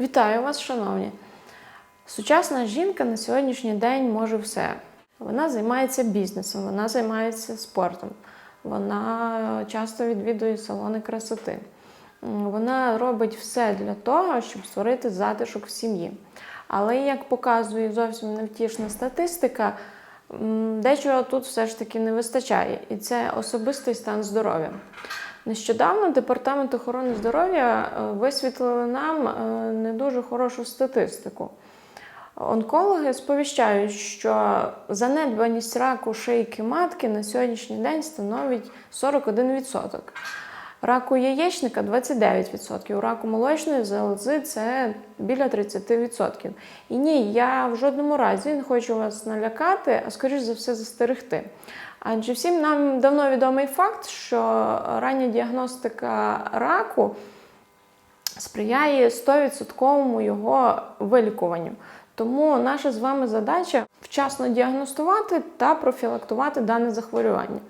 Вітаю вас, шановні! Сучасна жінка на сьогоднішній день може все. Вона займається бізнесом, вона займається спортом, вона часто відвідує салони красоти. Вона робить все для того, щоб створити затишок в сім'ї. Але як показує зовсім невтішна статистика, дечого тут все ж таки не вистачає, і це особистий стан здоров'я. Нещодавно департамент охорони здоров'я е, висвітлили нам е, не дуже хорошу статистику. Онкологи сповіщають, що занедбаність раку шийки матки на сьогоднішній день становить 41%. Раку яєчника 29%, раку молочної залози це біля 30%. І ні, я в жодному разі не хочу вас налякати, а скоріш за все застерегти. Адже всім нам давно відомий факт, що рання діагностика раку сприяє 100% його вилікуванню. Тому наша з вами задача вчасно діагностувати та профілактувати дане захворювання.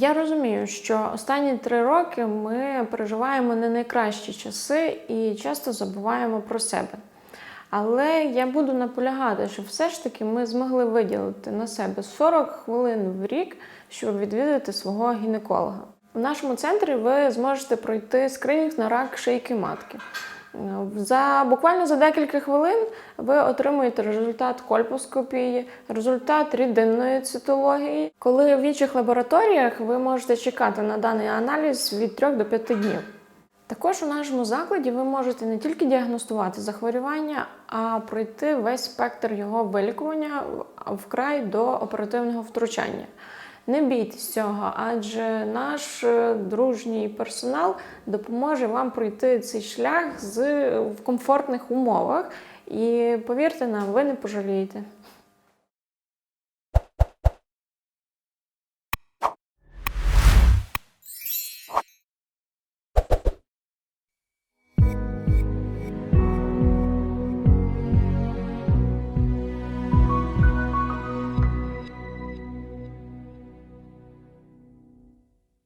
Я розумію, що останні три роки ми переживаємо не найкращі часи і часто забуваємо про себе. Але я буду наполягати, що все ж таки ми змогли виділити на себе 40 хвилин в рік, щоб відвідати свого гінеколога. В нашому центрі ви зможете пройти скринінг на рак шийки матки. За буквально за декілька хвилин ви отримуєте результат кольпоскопії, результат рідинної цитології. Коли в інших лабораторіях ви можете чекати на даний аналіз від 3 до 5 днів. Також у нашому закладі ви можете не тільки діагностувати захворювання, а пройти весь спектр його вилікування вкрай до оперативного втручання. Не бійтесь цього, адже наш е, дружній персонал допоможе вам пройти цей шлях з в комфортних умовах. І повірте нам, ви не пожалієте.